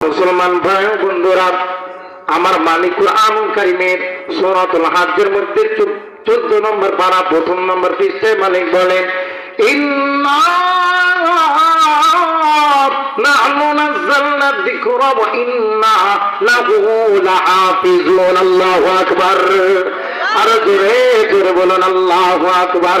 মুসলমান ভাই বন্ধুরা, আমার মালিক কোরআন কারিমের সূরাতুল হাজ্জের মধ্যে চোদ্দ নম্বর পারা প্রথম নম্বর পৃষ্ঠায় মালিক বলেন আর জোরে জোরে বলুন, আল্লাহু আকবার।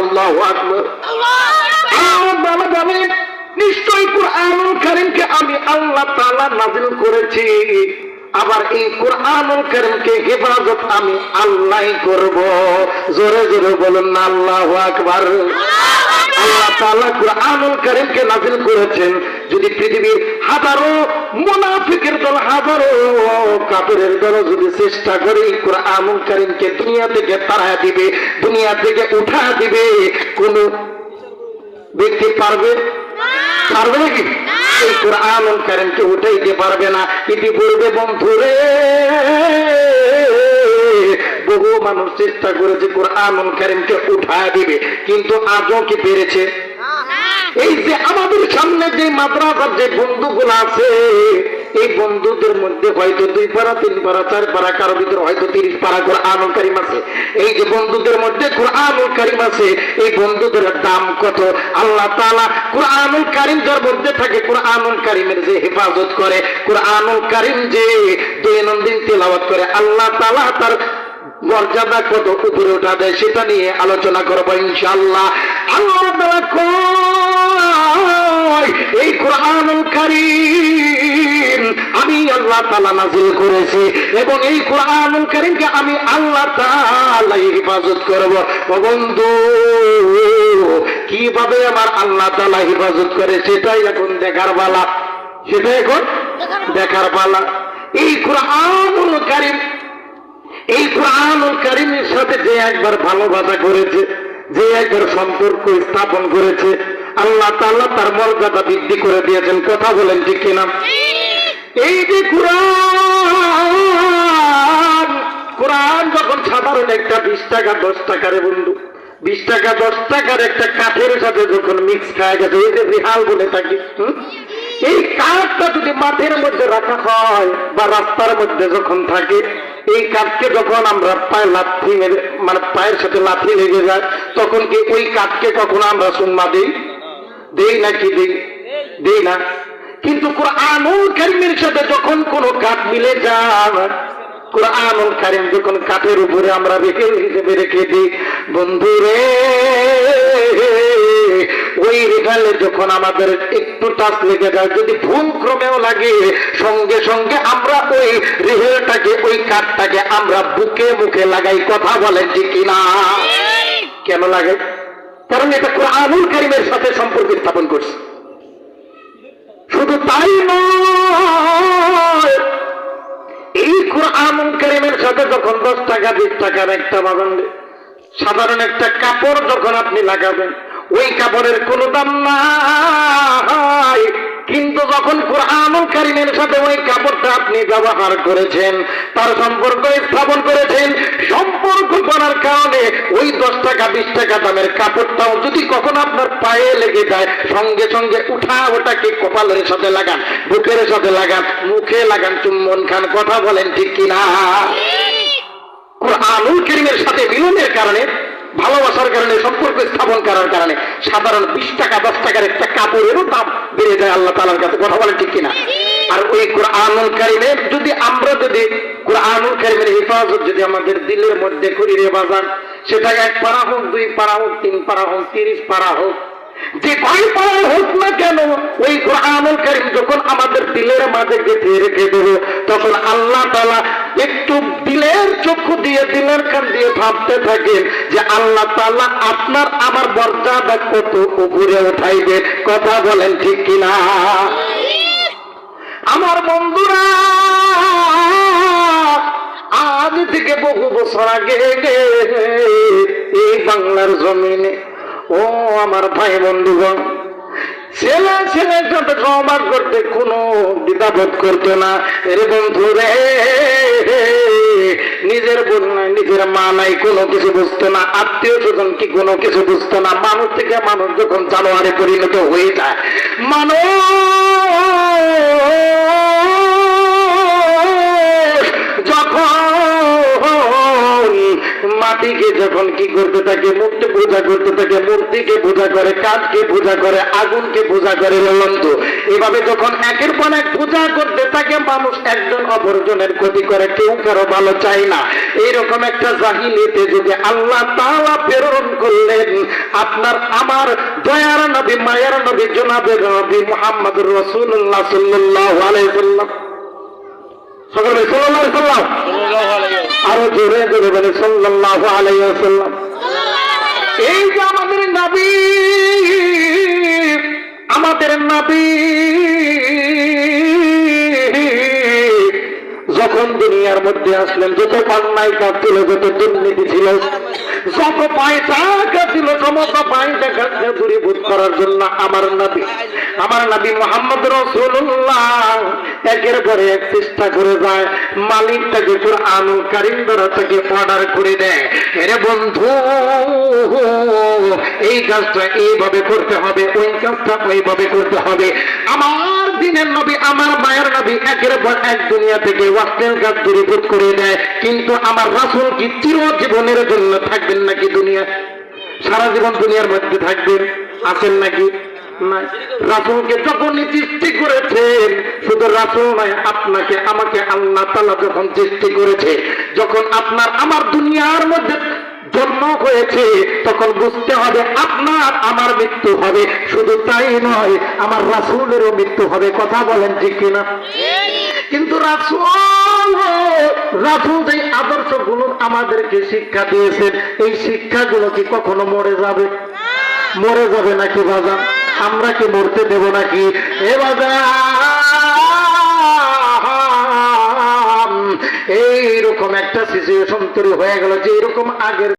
আল্লাহু আকবার আল্লাহ তাআলা বলেন কোরআনুল কারীমকে আমি আল্লাহ তাআলা নাযিল করেছি। আবার এই কোরআনুল কারীমকে হেফাজত আমি আল্লাহই করব। জোরে জোরে বলুন আল্লাহু আকবার। আল্লাহ তাআলা কোরআনুল কারীমকে নাযিল করেছেন। যদি পৃথিবীর হাজারো মুনাফিকের দল, হাজারো কাফেরের দল যদি চেষ্টা করে এই কোরআনুল কারীমকে দুনিয়া থেকে তাড়া দিবে, দুনিয়া থেকে উঠা দিবে, কোন ব্যক্তি পারবে? পারবে নাকি? এই কারীমকে উঠাইতে পারবে না। ইতিপূর্বে বন্ধুরে, বহু মানুষ চেষ্টা করেছে কোরআনুল কারীমকে উঠায় দিবে, কিন্তু আজও কি পেরেছে? এই যে আমাদের সামনে যে মাদ্রাসার যে বন্ধুগুলো আছে, এই বন্ধুদের মধ্যে হয়তো দুই পারা তিন পারা চার পারা কারও ভিতরে হয়তো তিরিশ পারা কোরআনুল কারিম আছে। এই যে বন্ধুদের মধ্যে কোরআনুল কারিম আছে, এই বন্ধুদের দাম কত? আল্লাহ তাআলা কোরআনুল কারিম যার মধ্যে থাকে, কোরআনুল কারিমের যে হেফাজত করে, কোরআনুল কারিম যে দৈনন্দিন তেলাওয়াত করে, আল্লাহ তাআলা তার মর্যাদা কত উপরে উঠা দেয় সেটা নিয়ে আলোচনা করব ইনশাল্লাহ আল্লাহ তাআলা কয় এই কোরআনুল কারীম আমি আল্লাহ তাআলা নাযিল করেছি এবং এই কারীমকে আমি আল্লাহ হেফাজত করব। বন্ধু কীভাবে আমার আল্লাহ তাআলা হেফাজত করে সেটাই এখন দেখার পালা। সেটাই এখন দেখার পালা। এই কোরআনুল কারীম এই কোরআনুল কারিমের সাথে যে একবার ভালোবাসা করেছে যে একবার সম্পর্ক স্থাপন করেছে, আল্লাহ তাআলা তার মর্যাদা বৃদ্ধি করে দিয়েছেন কথা বলেন ঠিক কিনা এই যে কোরআন কোরআন যখন সাধারণ একটা বিশ টাকা, দশ টাকারে বন্ধু, বিশ টাকা, দশ টাকার একটা কাঠের সাথে যখন মিক্স খায় গেছে এই যে রিহাল বলে থাকি? এই কাঠটা যদি মাঠের মধ্যে রাখা হয় বা রাস্তার মধ্যে যখন থাকে এই কাঠকে যখন আমরা পায়ে লাথি মেরে মানে পায়ের সাথে লাথি লেগে যায়, তখন কি ওই কাঠকে কখনো আমরা সুন্মা দিই? দেই নাকি দিই? দেই না। কিন্তু কোরআনুল কারিমের সাথে যখন কোনো কাঠ মিলে যায়, কোরআনুল কারিম যখন কাঠের উপরে আমরা রেখে হিসেবে রেখে দিই, বন্ধুরে ওই রেখালে যখন আমাদের একটু টাচ লেগে যায়, যদি ভুল ক্রমেও লাগে, সঙ্গে সঙ্গে আমরা ওই রেহেলটাকে, ওই কাঠটাকে আমরা বুকে মুখে লাগাই, কথা বলেন যে কিনা? কেন লাগে? কারণ এটা কোরআনুল কারিমের সাথে সম্পর্ক স্থাপন করছে। শুধু তাই নয়, এই কোরআনুল কারিমের সাথে যখন দশ টাকা, বিশ টাকার একটা বাগান, সাধারণ একটা কাপড় যখন আপনি লাগাবেন ওই কাপড়ের কোনো দাম নাই। কিন্তু যখন কোরআনুল কারিমের সাথে ওই কাপড়টা আপনি ব্যবহার করেছেন তার সম্পর্ক স্থাপন করেছেন সম্পর্ক করার কারণে ওই দশ টাকা বিশ টাকা দামের কাপড়টাও যদি কখনো আপনার পায়ে লেগে যায় সঙ্গে সঙ্গে উঠা ওটাকে কপালের সাথে লাগান বুকের সাথে লাগান মুখে লাগান চুম্বন খান কথা বলেন ঠিক কিনা? কোরআনুল করিমের সাথে মিলনের কারণে ভালোবাসার কারণে, সম্পর্ক স্থাপন করার কারণে সাধারণ বিশ টাকা, দশ টাকার একটা কাপড়েরও দাম বেড়ে যায় আল্লাহ তালার কাছে। কথা বলেন ঠিক কিনা? আর ওই কোরআনুল কারিমের যদি আমরা যদি কোরআনুল কারিমের হেফাজত যদি আমাদের দিলের মধ্যে করি রে বাজান সেটা এক পারা হোক, দুই পারা হোক, তিন পারা হোক, তিরিশ পারা হোক, যে ভাই পালন হোক না কেন, ওই কোরআনুল কারীম যখন আমাদের দিলের মাঝে গেঁথে রেখে দেবে, তখন আল্লাহ তালা একটু দিলের চক্ষু দিয়ে, দিলের কান দিয়ে ভাবতে থাকেন যে আল্লাহ তালা আপনার আমার মর্যাদা কত উপরে উঠাইবে। কথা বলেন ঠিক কিনা? আমার বন্ধুরা, আজ থেকে বহু বছর আগে এই বাংলার জমিনে, ও আমার ভাই বন্ধুগণ ছেলে ছেলে সাথে সহবাস করতে কোনো দ্বিধাবোধ করতো না। এর বন্ধু রে, নিজের বোন নাই, নিজের মা নাই, কোনো কিছু বুঝতো না। আত্মীয় স্বজন কি কোনো কিছু বুঝতো না। মানুষ থেকে মানুষ যখন জানোয়ারে পরিণত হয়ে যায়, মানুষ মাটিকে যখন কি করতে থাকে, মূর্তি পূজা করতে থাকে, মূর্তিকে পূজা করে, কাঠকে পূজা করে, আগুনকে পূজা করে বলন্ত এভাবে যখন একের পর এক পূজা করতে থাকে, মানুষ একজন অপরজনের ক্ষতি করে, কেউ কারও ভালো চায় না। এইরকম একটা জাহিলিতে যদি আল্লাহ তাআলা প্রেরণ করলেন, আপনার আমার দয়ার নবী, মায়ের নবী, জনাবের নবী মুহাম্মদুর রাসূলুল্লাহ সাল্লাল্লাহু আলাইহি সাল্লাম সকল ভাই সাল্লাম আরও জোরে জোরে বলে সাল্লাল্লাহু আলাইহি এই যে আমাদের নাবি আমাদের নাবি যখন দুনিয়ার মধ্যে আসলেন যত নাই কাজ ছিল যত দুর্নীতি ছিল যত পয়সা কাজ ছিল সমস্ত পয়সা কাজকে দূরীভূত করার জন্য আমার নবী আমার নবী মোহাম্মদ রসুল্লাহ একের পরে এক চেষ্টা করে যায় মালিক তাকে আনুল কারিম দ্বারা তাকে অর্ডার করে দেয়। এরে বন্ধু, এই কাজটা এইভাবে করতে হবে, ওই কাজটা ওইভাবে করতে হবে। আমার দিনের নবী, আমার মায়ের নবী একের পর এক দুনিয়া থেকে ওয়াস্টেল কাজ দূরীভূত করে দেয়। কিন্তু আমার রাসুল কি চিরজীবনের জন্য থাকবেন নাকি দুনিয়া? সারা জীবন দুনিয়ার মধ্যে থাকবেন? আছেন নাকি? রাসুলকে যখনই সৃষ্টি করেছেন, শুধু রাসুল নয়, আপনাকে, আমাকে আল্লাহ তালা যখন সৃষ্টি করেছে, যখন আপনার, আমার দুনিয়ার মধ্যে জন্ম হয়েছে, তখন বুঝতে হবে আপনার আমার মৃত্যু হবে। শুধু তাই নয়, আমার রাসুলেরও মৃত্যু হবে। কথা বলেন ঠিক কিনা? কিন্তু রাসুল আমাদেরকে শিক্ষা দিয়েছেন, এই শিক্ষাগুলো কি কখনো মরে যাবে? মরে যাবে নাকি আমরা কি মরতে দেব নাকি? এ এইরকম একটা সিচুয়েশন তৈরি হয়ে গেল যে এরকম আগের